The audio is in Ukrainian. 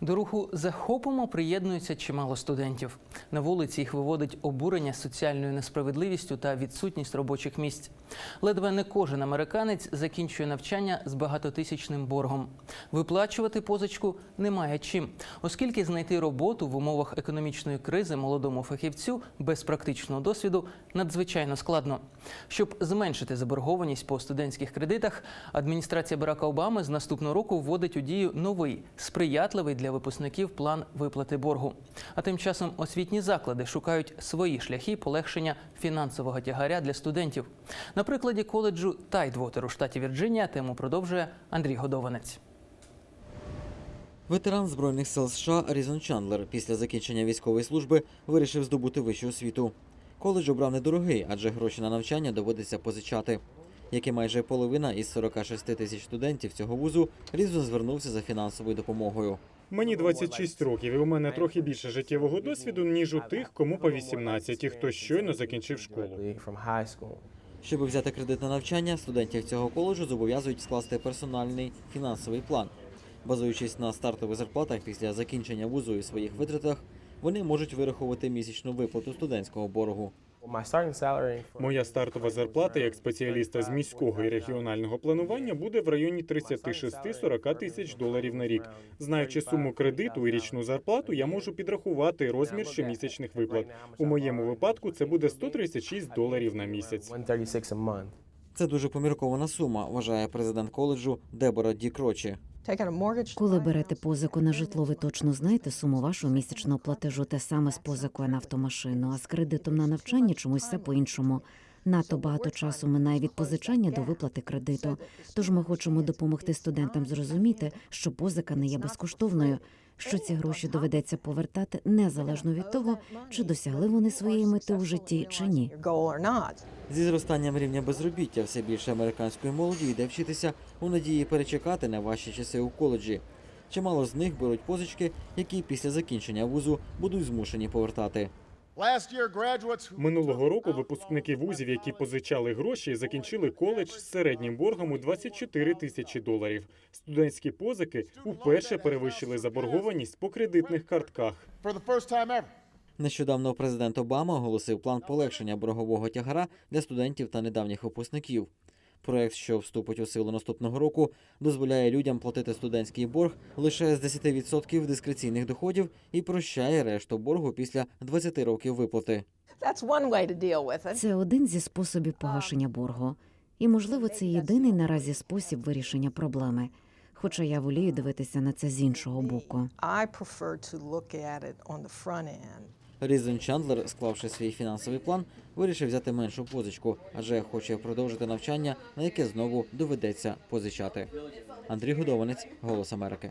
До руху захопимо приєднується чимало студентів. На вулиці їх виводить обурення соціальною несправедливістю та відсутність робочих місць. Ледве не кожен американець закінчує навчання з багатотисячним боргом. Виплачувати позичку немає чим, оскільки знайти роботу в умовах економічної кризи молодому фахівцю без практичного досвіду надзвичайно складно. Щоб зменшити заборгованість по студентських кредитах, адміністрація Барака Обами з наступного року вводить у дію новий сприятливий для випускників план виплати боргу. А тим часом освітні заклади шукають свої шляхи полегшення фінансового тягаря для студентів. На прикладі коледжу Тайдвотер у штаті Вірджинія тему продовжує Андрій Годованець. Ветеран Збройних сил США Різон Чандлер після закінчення військової служби вирішив здобути вищу освіту. Коледж обрав недорогий, адже гроші на навчання доводиться позичати. Як і майже половина із 46 тисяч студентів цього вузу, Різон звернувся за фінансовою допомогою. Мені 26 років, і у мене трохи більше життєвого досвіду, ніж у тих, кому по 18, і хто щойно закінчив школу. Щоб взяти кредит на навчання, студентів цього коледжу зобов'язують скласти персональний фінансовий план. Базуючись на стартових зарплатах після закінчення вузу і своїх витратах, вони можуть вирахувати місячну виплату студентського боргу. Моя стартова зарплата як спеціаліста з міського і регіонального планування буде в районі 36-40 тисяч доларів на рік. Знаючи суму кредиту і річну зарплату, я можу підрахувати розмір щомісячних виплат. У моєму випадку це буде 136 доларів на місяць. 136. Це дуже поміркована сума, вважає президент коледжу Дебора Ді Крочі. Коли берете позику на житло, ви точно знаєте суму вашого місячного платежу, те саме з позикою на автомашину, а з кредитом на навчання чомусь все по-іншому. Нато багато часу минає від позичання до виплати кредиту. Тож ми хочемо допомогти студентам зрозуміти, що позика не є безкоштовною, що ці гроші доведеться повертати незалежно від того, чи досягли вони своєї мети у житті чи ні. Зі зростанням рівня безробіття все більше американської молоді йде вчитися у надії перечекати на ваші часи у коледжі. Чимало з них беруть позички, які після закінчення вузу будуть змушені повертати. Last year, graduates who Минулого року випускники вузів, які позичали гроші, закінчили коледж з середнім боргом у 24 тисячі доларів. Студентські позики уперше перевищили заборгованість по кредитних картках. Нещодавно президент Обама оголосив план полегшення боргового тягара для студентів та недавніх випускників. Проект, що вступить у силу наступного року, дозволяє людям платити студентський борг лише з 10% дискреційних доходів і прощає решту боргу після 20 років виплати. Це один зі способів погашення боргу. І, можливо, це єдиний наразі спосіб вирішення проблеми. Хоча я волію дивитися на це з іншого боку. Різен Чандлер, склавши свій фінансовий план, вирішив взяти меншу позичку, адже хоче продовжити навчання, на яке знову доведеться позичати. Андрій Годованець, Голос Америки.